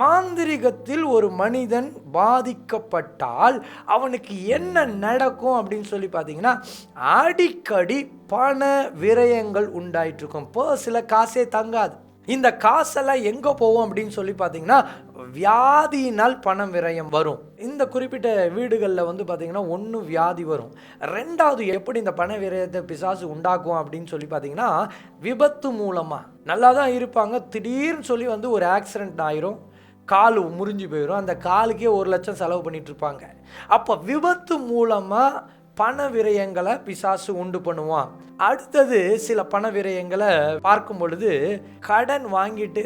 மாந்திரிகத்தில் ஒரு மனிதன் பாதிக்கப்பட்டால் அவனுக்கு என்ன நடக்கும் அப்படின்னு சொல்லி பார்த்தீங்கன்னா அடிக்கடி பண விரயங்கள் உண்டாயிட்டு இருக்கும் பர்ஸில் காசே தங்காது. இந்த காசெல்லாம் எங்கே போகும் அப்படின்னு சொல்லி பார்த்தீங்கன்னா வியாதியினால் பணம் விரயம் வரும். இந்த குறிப்பிட்ட வீடுகளில் வந்து பார்த்திங்கன்னா ஒன்று வியாதி வரும். ரெண்டாவது எப்படி இந்த பண விரயத்தை பிசாசு உண்டாக்கும் அப்படின்னு சொல்லி பார்த்தீங்கன்னா விபத்து மூலமாக நல்லா தான் இருப்பாங்க. திடீர்னு சொல்லி வந்து ஒரு ஆக்சிடெண்ட் ஆயிரும். கால் முறிஞ்சு போயிடும் அந்த காலுக்கே ஒரு லட்சம் செலவு பண்ணிகிட்ருப்பாங்க அப்போ விபத்து மூலமாக பண விரயங்களை பிசாசு உண்டு பண்ணுவான். அடுத்தது சில பண விரயங்களை பார்க்கும் பொழுது கடன் வாங்கிட்டு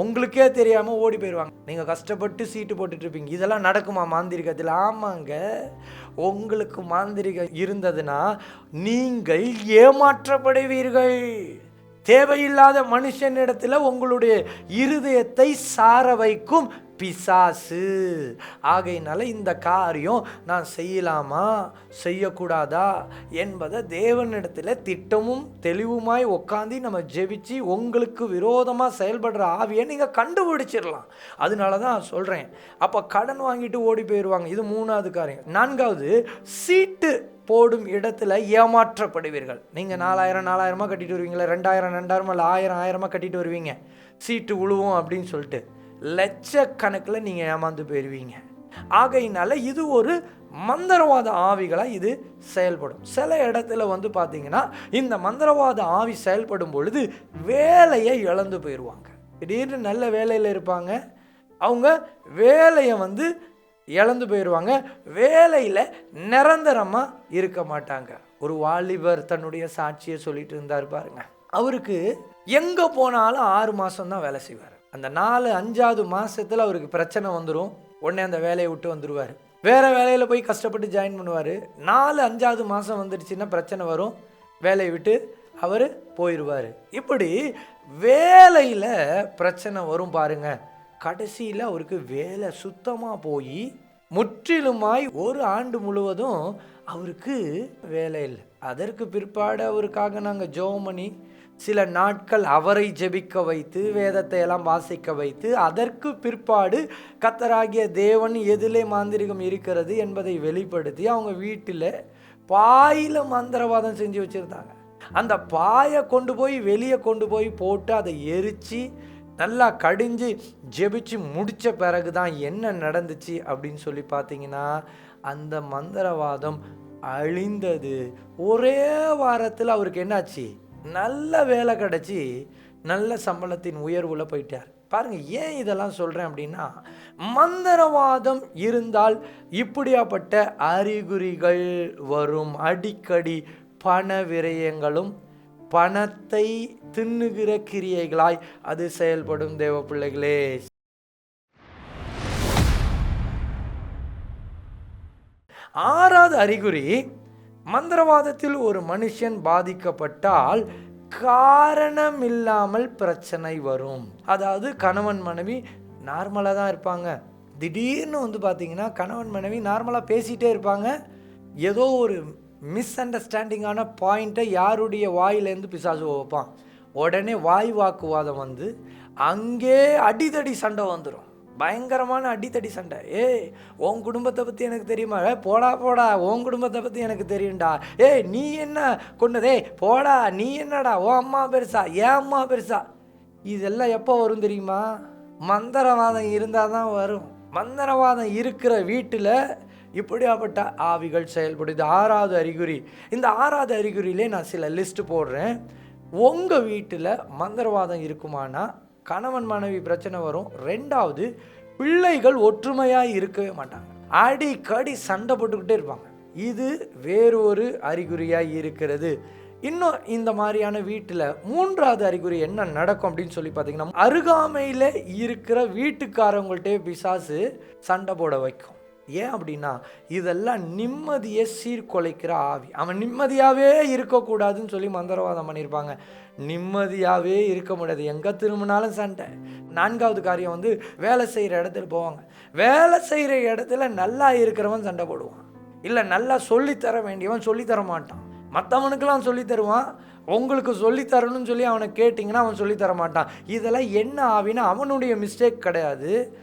உங்களுக்கே தெரியாமல் ஓடி போயிடுவாங்க நீங்கள் கஷ்டப்பட்டு சீட்டு போட்டுட்ருப்பீங்க இதெல்லாம் நடக்குமா மாந்திரிகத்தில் ஆமாங்க. உங்களுக்கு மாந்திரிகம் இருந்ததுன்னா நீங்கள் ஏமாற்றப்படுவீர்கள். தேவையில்லாத மனுஷனிடத்தில் உங்களுடைய இருதயத்தை சார வைக்கும் பிசாசு. ஆகையினால இந்த காரியம் நான் செய்யலாமா? செய்யக்கூடாதா? என்பதை தேவனிடத்தில் திட்டமும் தெளிவுமாய் உட்காந்து நம்ம ஜெபிச்சு உங்களுக்கு விரோதமாக செயல்படுற ஆவியை நீங்கள் கண்டுபிடிச்சிடலாம் அதனால தான் சொல்கிறேன் அப்போ கடன் வாங்கிட்டு ஓடி போயிடுவாங்க இது மூணாவது காரியம். நான்காவது சீட்டு போடும் இடத்துல ஏமாற்றப்படுவீர்கள். நீங்கள் நாலாயிரம் நாலாயிரமாக கட்டிட்டு வருவீங்களா? ரெண்டாயிரம் ரெண்டாயிரமா? இல்லை ஆயிரம் ஆயிரமாக கட்டிட்டு வருவீங்க? சீட்டு உழுவும் அப்படின்னு சொல்லிட்டு லட்சக்கணக்கில் நீங்கள் ஏமாந்து போயிடுவீங்க ஆகையினால இது ஒரு மந்திரவாத ஆவிகளாக இது செயல்படும். சில இடத்துல வந்து பார்த்தீங்கன்னா இந்த மந்திரவாத ஆவி செயல்படும் பொழுது வேலையை இழந்து போயிடுவாங்க திடீர்னு நல்ல வேலையில் இருப்பாங்க. அவங்க வேலையை வந்து இழந்து போயிடுவாங்க வேலையில் நிரந்தரமாக இருக்க மாட்டாங்க. ஒரு வாலிபர் தன்னுடைய சாட்சியை சொல்லிட்டு இருந்தார் பாருங்க. அவருக்கு எங்கே போனாலும் ஆறு மாதம் தான் வேலை செய்வார். அந்த நாலு அஞ்சாவது மாதத்தில் அவருக்கு பிரச்சனை வந்துடும் உடனே அந்த வேலையை விட்டு வந்துடுவார் வேறு வேலையில் போய் கஷ்டப்பட்டு ஜாயின் பண்ணுவார். நாலு அஞ்சாவது மாதம் வந்துடுச்சுன்னா பிரச்சனை வரும். வேலையை விட்டு அவர் போயிடுவார் இப்படி வேலையில் பிரச்சனை வரும் பாருங்கள் கடைசியில் அவருக்கு வேலை சுத்தமாக போய் முற்றிலுமாய் ஒரு ஆண்டு முழுவதும் அவருக்கு வேலை இல்லை. அதற்கு பிற்பாடு அவருக்காக நாங்கள் ஜெபம் பண்ணி சில நாட்கள் அவரை ஜெபிக்க வைத்து வேதத்தை எல்லாம் வாசிக்க வைத்து அதற்கு பிற்பாடு கத்தராகிய தேவன் எதிலே மாந்திரிகம் இருக்கிறது என்பதை வெளிப்படுத்தி அவங்க வீட்டில் பாயில் மந்திரவாதம் செஞ்சு வச்சுருந்தாங்க. அந்த பாயை கொண்டு போய் வெளியே கொண்டு போய் போட்டு அதை எரித்து நல்லா கடிஞ்சு ஜெபிச்சு முடித்த பிறகு தான் என்ன நடந்துச்சு அப்படின்னு சொல்லி பார்த்தீங்கன்னா அந்த மந்திரவாதம் அழிந்தது. ஒரே வாரத்தில் அவருக்கு என்னாச்சு? நல்ல வேலை கிடச்சி நல்ல சம்பளத்தின் உயர்வில் போயிட்டார். பாருங்கள் ஏன் இதெல்லாம் சொல்கிறேன் அப்படின்னா மந்திரவாதம் இருந்தால் இப்படியாப்பட்ட அறிகுறிகள் வரும். அடிக்கடி பண விரயங்களும் பணத்தை தின்னுகிற கிரியைகளாய் அது செயல்படும் தேவ பிள்ளைகளே ஆறாவது அறிகுறி மந்திரவாதத்தில் ஒரு மனுஷன் பாதிக்கப்பட்டால் காரணம் இல்லாமல் பிரச்சனை வரும். அதாவது கணவன் மனைவி நார்மலாக தான் இருப்பாங்க. திடீர்னு வந்து பார்த்தீங்கன்னா கணவன் மனைவி நார்மலாக பேசிகிட்டே இருப்பாங்க. ஏதோ ஒரு மிஸ் அண்டர்ஸ்டாண்டிங்கான பாயிண்ட்டை யாருடைய வாயிலேருந்து பிசாசு வைப்பான்? உடனே வாய் வாக்குவாதம் வந்து அங்கே அடிதடி சண்டை வந்துடும் பயங்கரமான அடித்தடி சண்டை. ஏய் உன் குடும்பத்தை பற்றி எனக்கு தெரியுமா? ஏ போடா போடா உன் குடும்பத்தை பற்றி எனக்கு தெரியும்டா. ஏய் நீ என்ன கொண்டதே போடா நீ என்னடா? ஓ அம்மா பெருசா? ஏன் அம்மா பெருசா? இதெல்லாம் எப்போ வரும் தெரியுமா? மந்திரவாதம் இருந்தால் தான் வரும். மந்திரவாதம் இருக்கிற வீட்டில் இப்படியாப்பட்ட ஆவிகள் செயல்படுது ஆறாவது அறிகுறி இந்த ஆறாவது அறிகுறியிலே நான் சில லிஸ்ட் போடுறேன். உங்கள் வீட்டில் மந்திரவாதம் இருக்குமானா? கணவன் மனைவி பிரச்சனை வரும். ரெண்டாவது பிள்ளைகள் ஒற்றுமையாக இருக்கவே மாட்டாங்க. அடிக்கடி சண்டை போட்டுக்கிட்டே இருப்பாங்க. இது வேறொரு அறிகுறியாக இருக்கிறது. இன்னும் இந்த மாதிரியான வீட்டில் மூன்றாவது அறிகுறி என்ன நடக்கும் அப்படின்னு சொல்லி பார்த்தீங்கன்னா அருகாமையில் இருக்கிற வீட்டுக்காரவங்கள்ட்டே பிசாசு சண்டை போட வைக்கும். ஏன் அப்படின்னா இதெல்லாம் நிம்மதியை சீர்குலைக்கிற ஆவி. அவன் நிம்மதியாகவே இருக்கக்கூடாதுன்னு சொல்லி மந்திரவாதம் பண்ணியிருப்பாங்க. நிம்மதியாகவே இருக்க முடியாது. எங்கே திரும்பினாலும் சண்டை. நான்காவது காரியம் வந்து வேலை செய்கிற இடத்துல போவாங்க. வேலை செய்கிற இடத்துல நல்லா இருக்கிறவன் சண்டை போடுவான். இல்லை நல்லா சொல்லித்தர வேண்டியவன் சொல்லித்தர மாட்டான். மற்றவனுக்கெல்லாம் சொல்லி தருவான் உங்களுக்கு சொல்லித்தரணும்னு சொல்லி அவனை கேட்டிங்கன்னா அவன் சொல்லித் தர மாட்டான். இதெல்லாம் என்ன ஆவின்னா அவனுடைய மிஸ்டேக் கிடையாது.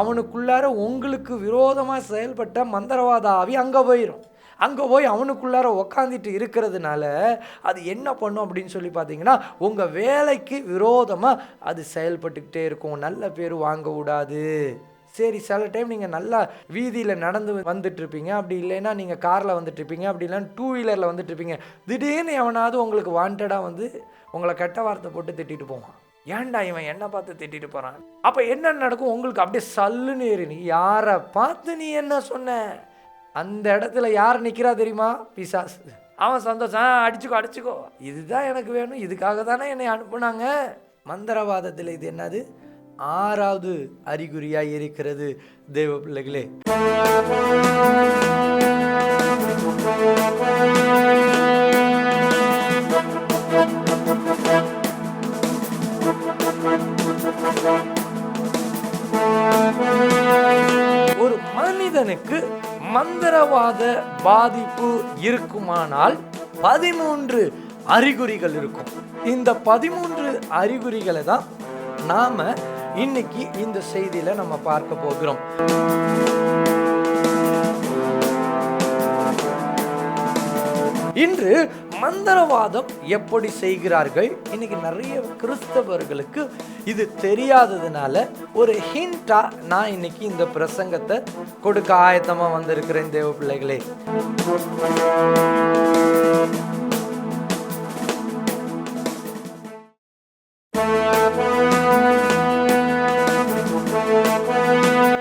அவனுக்குள்ளார உங்களுக்கு விரோதமாக செயல்பட்ட மந்திரவாத ஆவி அங்கே போயிடும் அங்கே போய் அவனுக்குள்ளார உக்காந்துட்டு இருக்கிறதுனால அது என்ன பண்ணும் அப்படின்னு சொல்லி பார்த்தீங்கன்னா உங்கள் வேலைக்கு விரோதமாக அது செயல்பட்டுக்கிட்டே இருக்கும். நல்ல பேர் வாங்க விடாது. சரி சில டைம் நீங்கள் நல்லா வீதியில் நடந்து வந்துட்டுருப்பீங்க. அப்படி இல்லைன்னா நீங்கள் காரில் வந்துட்டுருப்பீங்க. அப்படி இல்லைன்னா டூ வீலரில் வந்துட்டுருப்பீங்க. திடீர்னு எவனாவது உங்களுக்கு வாண்டடாக வந்து உங்களை கெட்ட வார்த்தை போட்டு திட்டிட்டு போவான். ஏன்டா இவன் என்னை பார்த்து திட்டிட்டு போகிறான் அப்போ என்ன நடக்கும்? உங்களுக்கு அப்படியே சல்லுன்னு ஏறி நீ யாரை பார்த்து நீ என்ன சொன்ன? அந்த இடத்துல யார் நிற்கிறா தெரியுமா? பிசாஸ் அவன் சந்தோஷம். "ஆ, அடிச்சுக்கோ அடிச்சுக்கோ. இதுதான் எனக்கு வேணும். இதுக்காக தானே என்னை அனுப்புனாங்க. மந்திரவாதத்தில் இது என்னது? ஆறாவது அறிகுறியாக இருக்கிறது தெய்வ பிள்ளைகளே. மனிதனுக்கு மந்திரவாத பாதிப்பு இருக்குமானால் பதிமூன்று அறிகுறிகள் இருக்கும். இந்த பதிமூன்று அறிகுறிகளை தான் நாம இன்னைக்கு இந்த செய்தியில நம்ம பார்க்க போகிறோம். இன்று மந்திரவாதம் எப்படி செய்கிறார்கள்? இன்னைக்கு நிறைய கிறிஸ்தவர்களுக்கு இது தெரியாததுனால ஒரு ஹிண்டா நான் இன்னைக்கு இந்த பிரசங்கத்தை கொடுக்க ஆயத்தமா வந்திருக்கிறேன் தேவ பிள்ளைகளே.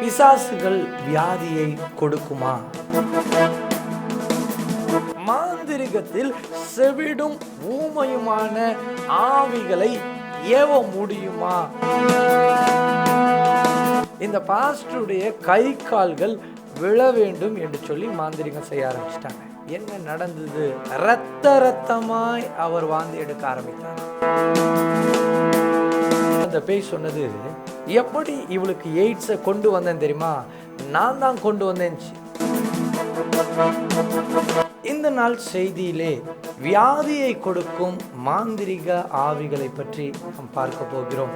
பிசாசுகள் வியாதியை கொடுக்குமா? மாந்திரிகத்தில் செவிடும் ஊமையுமான ஆவிகளை ஏவ முடியுமா? இந்த பாஸ்டருடைய கை கால்கள் விழ வேண்டும் என்று சொல்லி மாந்திரிகம் செய்ய ஆரம்பிச்சிட்டாங்க. என்ன நடந்தது? ரத்த ரத்தமாய் அவர் வாந்தி எடுக்க ஆரம்பித்தார். அந்த பேய் சொன்னது எப்படி இவளுக்கு எய்ட்ஸை கொண்டு வந்தேன் தெரியுமா? நான் தான் கொண்டு வந்தேன் நாள் செய்தியிலே வியாதியை கொடுக்கும் மாந்திரிக ஆவிகளை பற்றி நாம் பார்க்க போகிறோம்.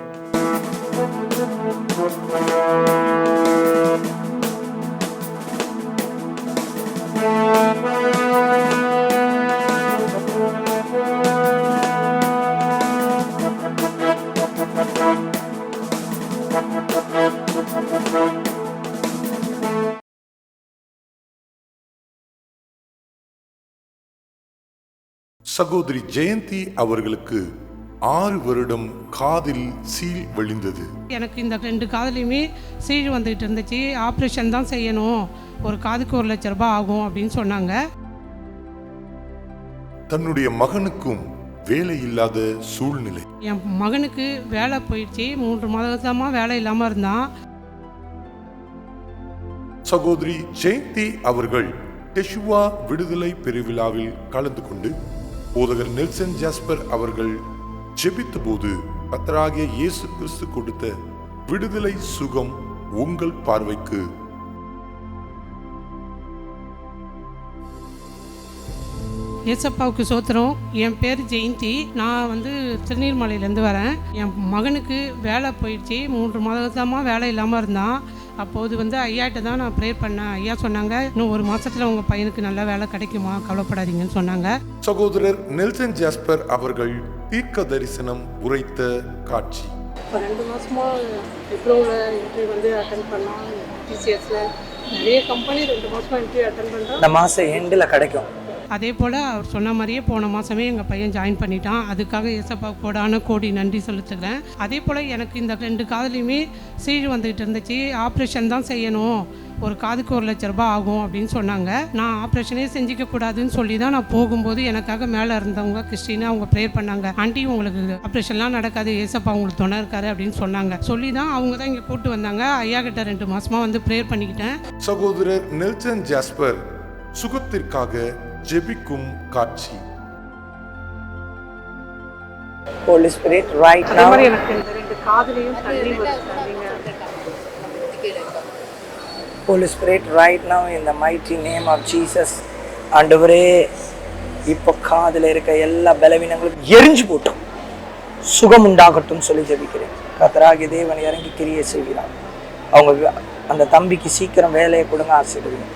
சகோதரி ஜெயந்தி அவர்களுக்கு ஆறு வருடம் காதில் சீல் விழுந்தது. எனக்கு இந்த ரெண்டு காதுலையுமே சீழ் வந்துகிட்டு இருந்துச்சு. ஆப்ரேஷன் தான் செய்யணும். ஒரு காதுக்கு ஒரு லட்ச ரூபாய் ஆகும் அப்படின்னு சொன்னாங்க. தன்னுடைய மகனுக்கும் வேலை இல்லாத சூழ்நிலை. என் மகனுக்கு வேலை போயிடுச்சு. மூன்று மாதமாக வேலை இல்லாமல் இருந்தான். சகோதரி ஜெயந்தி அவர்கள் டெஷுவா விடுதலை பெருவிழாவில் கலந்து கொண்டு போதகர் நெல்சன் ஜாஸ்பர் அவர்கள் ஜெபித்த போது கத்தராகிய இயேசு கிறிஸ்து கொடுத்த விடுதலை சுகம் உங்கள் பார்வைக்கு. ஏசப்பாவுக்கு சோத்திரம். என் பேர் ஜெயந்தி. நான் வந்து திருநீர்மலையிலேருந்து வரேன். என் மகனுக்கு வேலை போயிடுச்சு. மூன்று மாதமாக வேலை இல்லாமல் இருந்தான். அப்போது வந்து ஐயாட்ட தான் நான் ப்ரேயர் பண்ணேன். ஐயா சொன்னாங்க இன்னும் ஒரு மாதத்தில் உங்கள் பையனுக்கு நல்ல வேலை கிடைக்குமா? கவலைப்படாதீங்கன்னு சொன்னாங்க. சகோதரர் நெல்சன் ஜாஸ்பர் அவர்கள் தீர்க்க தரிசனம் உரைத்த காட்சி. இப்போ ரெண்டு மாதமாக விப்ரோவில் இன்டர்வியூ வந்து அட்டன் பண்ணோம் டிசிஎஸில் நிறைய கம்பெனி ரெண்டு மாதமாக இன்டர்வியூ அட்டன் பண்ணுறோம் இந்த மாதம் எண்டில் கிடைக்கும். அதே போல் அவர் சொன்ன மாதிரியே போன மாதமே எங்கள் பையன் ஜாயின் பண்ணிட்டான். அதுக்காக ஏசப்பா கோடான கோடி நன்றி செலுத்துகிறேன். அதே போல் எனக்கு இந்த ரெண்டு காதலையுமே சீழ் வந்துகிட்டு இருந்துச்சு. ஆப்ரேஷன் தான் செய்யணும். ஒரு காதுக்கு ஒரு லட்ச ரூபாய் ஆகும் அப்படின்னு சொன்னாங்க. நான் ஆப்ரேஷனே செஞ்சிக்க கூடாதுன்னு சொல்லி தான் நான் போகும்போது எனக்காக மேலே இருந்தவங்க கிறிஸ்டினா அவங்க ப்ரேயர் பண்ணாங்க. ஆண்டி உங்களுக்கு ஆப்ரேஷன்லாம் நடக்காது. ஏசப்பா உங்களுக்கு துணை இருக்காரு அப்படின்னு சொன்னாங்க. சொல்லி தான் அவங்க தான் இங்கே கூப்பிட்டு வந்தாங்க. ஐயா கிட்ட ரெண்டு மாசமா வந்து ப்ரேயர் பண்ணிக்கிட்டேன். சகோதரர் நெல்சன் ஜாஸ்பர் சுகத்திற்காக ஜெபிக்கும் காட்சி. Holy Spirit, right அதே மாதிரி எனக்கு இந்த ரெண்டு காதுலையும் தண்ணி Spirit, right now, in the mighty name of Jesus, ஆண்டவரே இப்போ காதுல இருக்க எல்லா பலவீனங்களும் எரிஞ்சு போட்டோம். சுகம் உண்டாகட்டும் சொல்லி ஜெபிக்கிறேன். கத்தராகி தேவன் இறங்கி கிரியை செய்கிறார். அவங்க அந்த தம்பிக்கு சீக்கிரம் வேலையை கொடுங்க ஆசைப்படுவேன்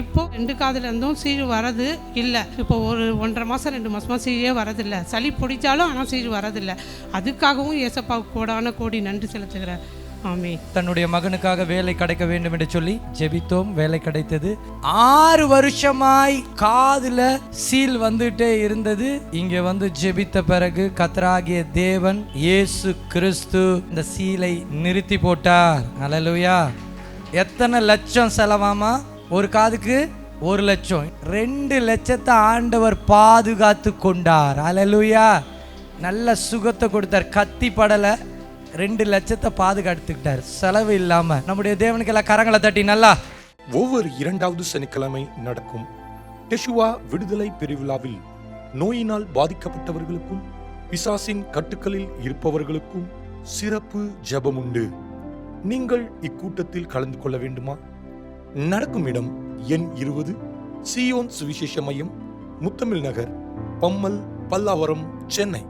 இப்போ ரெண்டு காதுல இருந்தும் சீழ் வரது இல்லை. இப்போ ஒரு ஒன்றரை மாதம் ரெண்டு மாதமாக சீழே வரதில்லை. சளி பிடிச்சாலும் ஆனால் சீழ் வரதில்லை. அதுக்காகவும் ஏசப்பாவுக்கு கோடான கோடி நன்றி செலுத்துகிறேன் ஆமே தன்னுடைய மகனுக்காக வேலை கிடைக்க வேண்டும் என்று சொல்லி ஜெபித்தோம். வேலை கிடைத்தது. ஆறு வருஷமாய் காதுல சீல் வந்துட்டே இருந்தது. இங்க வந்து ஜெபித்த பிறகு கத்தராகிய தேவன் இயேசு கிறிஸ்து இந்த சீலை நிறுத்தி போட்டார். அலலுயா எத்தனை லட்சம் செலவாமா? ஒரு காதுக்கு ஒரு லட்சம். ரெண்டு லட்சத்தை ஆண்டவர் பாதுகாத்து கொண்டார். அலலுயா நல்ல சுகத்தை கொடுத்தார். கத்தி படலை. ரெண்டு லட்சத்தை பாதுகாத்துக்கிட்டார். செலவு இல்லாம. நம்முடைய தேவனுக்கு எல்லாம் கரங்களை தட்டி நல்லா. ஒவ்வொரு இரண்டாவது சனிக்கிழமை நடக்கும். டெஷுவா விடுதலை பெருவிழாவில் நோயினால் பாதிக்கப்பட்டவர்களுக்கும் பிசாசின் கட்டுக்களில் இருப்பவர்களுக்கும் சிறப்பு ஜெபம் உண்டு நீங்கள் இக்கூட்டத்தில் கலந்து கொள்ள வேண்டுமா? நடக்கும் இடம் எண் இருபது சியோன் சுவிசேஷ மையம் முத்தமிழ் நகர் பம்மல் பல்லாவரம் சென்னை.